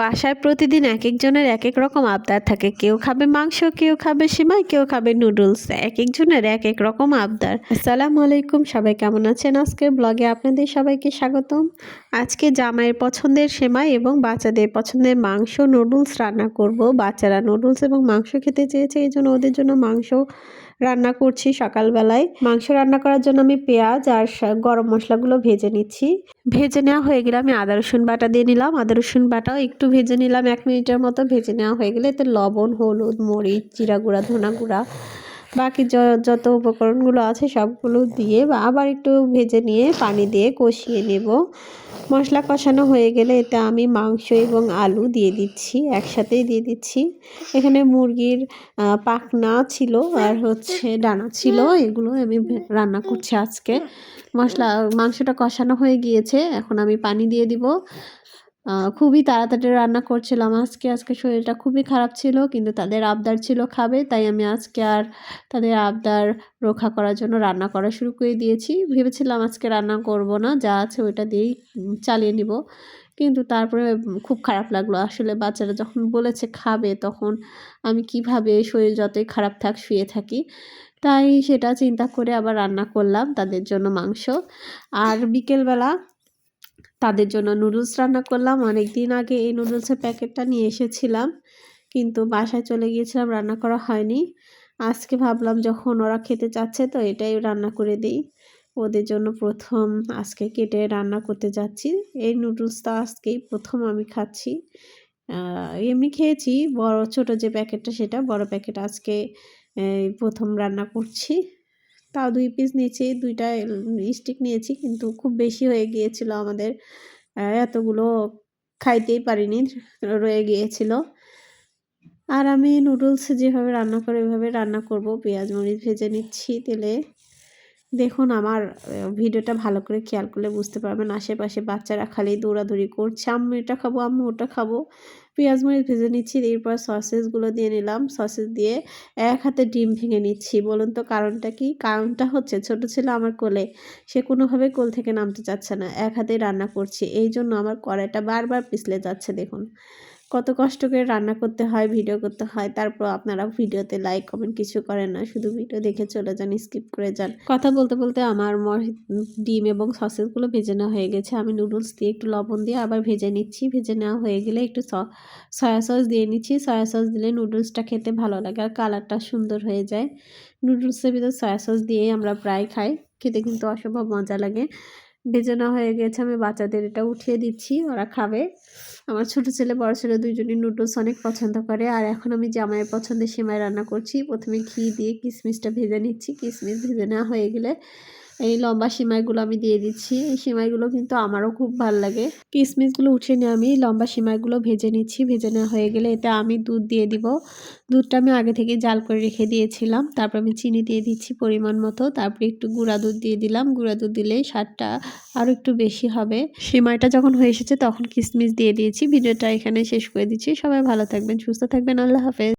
বাসায় প্রতিদিন এক একজনের এক এক রকম আবদার থাকে। কেউ খাবে মাংস, কেউ খাবে সিমাই, কেউ খাবে নুডলস। এক একজনের এক এক রকম আবদার। আসসালামু আলাইকুম, সবাই কেমন আছেন? আজকের ব্লগে আপনাদের সবাইকে স্বাগতম। আজকে জামাইয়ের পছন্দের সেমাই এবং বাচ্চাদের পছন্দের মাংস, নুডলস রান্না করব। বাচ্চারা নুডলস এবং মাংস খেতে চেয়েছে, এই জন্য ওদের জন্য মাংস রান্না করছি সকালবেলায়। মাংস রান্না করার জন্য আমি পেঁয়াজ আর গরম মশলাগুলো ভেজে নিচ্ছি। ভেজে নেওয়া হয়ে গেলে আমি আদা রসুন বাটা দিয়ে নিলাম। আদা রসুন বাটাও একটু ভেজে নিলাম, এক মিনিটের মতো ভেজে নেওয়া হয়ে গেলে এতে লবণ, হলুদ, মরিচ, জিরা গুঁড়া, ধনা গুঁড়া, বাকি যত উপকরণগুলো আছে সবগুলো দিয়ে বা আবার একটু ভেজে নিয়ে পানি দিয়ে কষিয়ে নেব। মশলা কষানো হয়ে গেলে এতে আমি মাংস এবং আলু দিয়ে দিচ্ছি, একসাথেই দিয়ে দিচ্ছি। এখানে মুরগির পাখনা ছিল আর হচ্ছে ডানা ছিল, এগুলো আমি রান্না করছি আজকে। মশলা, মাংসটা কষানো হয়ে গিয়েছে, এখন আমি পানি দিয়ে দিব। খুবই তাড়াতাড়ি রান্না করছিলাম। আজকে আজকে শরীরটা খুবই খারাপ ছিল, কিন্তু তাদের আবদার ছিল খাবে, তাই আমি আজকে আর তাদের আবদার রক্ষা করার জন্য রান্না করা শুরু করে দিয়েছি। ভেবেছিলাম আজকে রান্না করব না, যা আছে ওইটা দিয়েই চালিয়ে নিব। কিন্তু তারপরে খুব খারাপ লাগল। আসলে বাচ্চারা যখন বলেছে খাবে, তখন আমি কীভাবে শরীর যতই খারাপ থাক, শুয়ে থাকি। তাই সেটা চিন্তা করে আবার রান্না করলাম তাদের জন্য মাংস। আর বিকেলবেলা তাদের জন্য নুডলস রান্না করলাম। অনেক দিন আগে এই নুডলসের প্যাকেটটা নিয়ে এসেছিলাম, কিন্তু বাসায় চলে গিয়েছিলাম, রান্না করা হয়নি। আজকে ভাবলাম যখন ওরা খেতে চাচ্ছে তো এটাই রান্না করে দিই। ওদের জন্য প্রথম আজকে কেটে রান্না করতে যাচ্ছি। এই নুডলসটা আজকেই প্রথম আমি খাচ্ছি। এমনি খেয়েছি, বড় ছোট যে প্যাকেটটা সেটা, বড় প্যাকেট আজকে প্রথম রান্না করছি। তাও দুই পিস নিয়েছি, দুইটা স্টিক নিয়েছি, কিন্তু খুব বেশি হয়ে গিয়েছিল আমাদের। এতগুলো খাইতেই পারিনি, রয়ে গিয়েছিল। আর আমি নুডলস যেভাবে রান্না করে, ওইভাবে রান্না করব। পেঁয়াজ, মরিচ ভেজে নিচ্ছি তেলে। দেখুন, আমার ভিডিওটা ভালো করে খেয়াল করলে বুঝতে পারবেন। আশেপাশে বাচ্চারা খালি দৌড়াদৌড়ি করছে। আম্মু এটা খাব, আম্মু ওটা খাব। পেঁয়াজ মরিচ ভেজে নিচ্ছি, এরপর সসেসগুলো দিয়ে নিলাম। সসেস দিয়ে এক হাতে ডিম ভেঙে নিচ্ছি। বলুন তো কারণটা কি? কারণটা হচ্ছে ছোট ছেলে আমার কোলে, সে কোনোভাবে কোল থেকে নামতে চাচ্ছে না। এক হাতে রান্না করছি। এই জন্য আমার কড়াইটা বারবার পিছলে যাচ্ছে, দেখুন। কত কষ্ট করে রান্না করতে হয় ভিডিও করতে হয়, তারপর আপনারা ভিডিওতে লাইক কমেন্ট কিছু করেন না, শুধু ভিডিও দেখে চলে যান স্কিপ করে যান। কথা বলতে বলতে আমার ডিম এবং সসেসগুলো ভেজে নেওয়া হয়ে গেছে, আমি নুডলস দিয়ে একটু লবণ দিয়ে আবার ভেজে নিচ্ছি, ভেজে নেওয়া হয়ে গেলে একটু সয়া সস দিয়ে নিচ্ছি সয়া সস দিলে নুডলসটা খেতে ভালো লাগে আর কালারটা সুন্দর হয়ে যায়। নুডলসের ভিতর সয়া সস দিয়েই আমরা প্রায় খাই, খেতে কিন্তু অসম্ভব মজা লাগে। ভেজে হয়ে গেছে, আমি বাচ্চাদের এটা উঠিয়ে দিচ্ছি, ওরা খাবে। আমার ছোট ছেলে, বড় ছেলে দুইজনই নুডলস অনেক পছন্দ করে, আর এখন আমি জামাইয়ের পছন্দের সেমাই রান্না করছি। প্রথমে ঘি দিয়ে কিশমিশটা ভেজে নিচ্ছি। কিশমিশ ভেজে নেওয়া হয়ে গেলে এই লম্বা সিমাইগুলো আমি দিয়ে দিচ্ছি। এই সিমাইগুলো কিন্তু আমারও খুব ভালো লাগে। কিশমিশগুলো উঠিয়ে নিয়ে আমি লম্বা সিমাইগুলো ভেজে নিচ্ছি। ভেজে নেওয়া হয়ে গেলে এতে আমি দুধ দিয়ে দিব। দুধটা আমি আগে থেকে জাল করে রেখে দিয়েছিলাম। তারপর আমি চিনি দিয়ে দিচ্ছি পরিমাণ মতো। তারপরে একটু গুঁড়া দুধ দিয়ে দিলাম। গুঁড়া দুধ দিলেই স্বাদটা আরও একটু বেশি হবে। সিমাইটা যখন হয়ে এসেছে তখন কিশমিশ দিয়ে দিয়েছি। ভিডিওটা এখানে শেষ করে দিচ্ছি। সবাই ভালো থাকবেন, সুস্থ থাকবেন। আল্লাহ হাফেজ।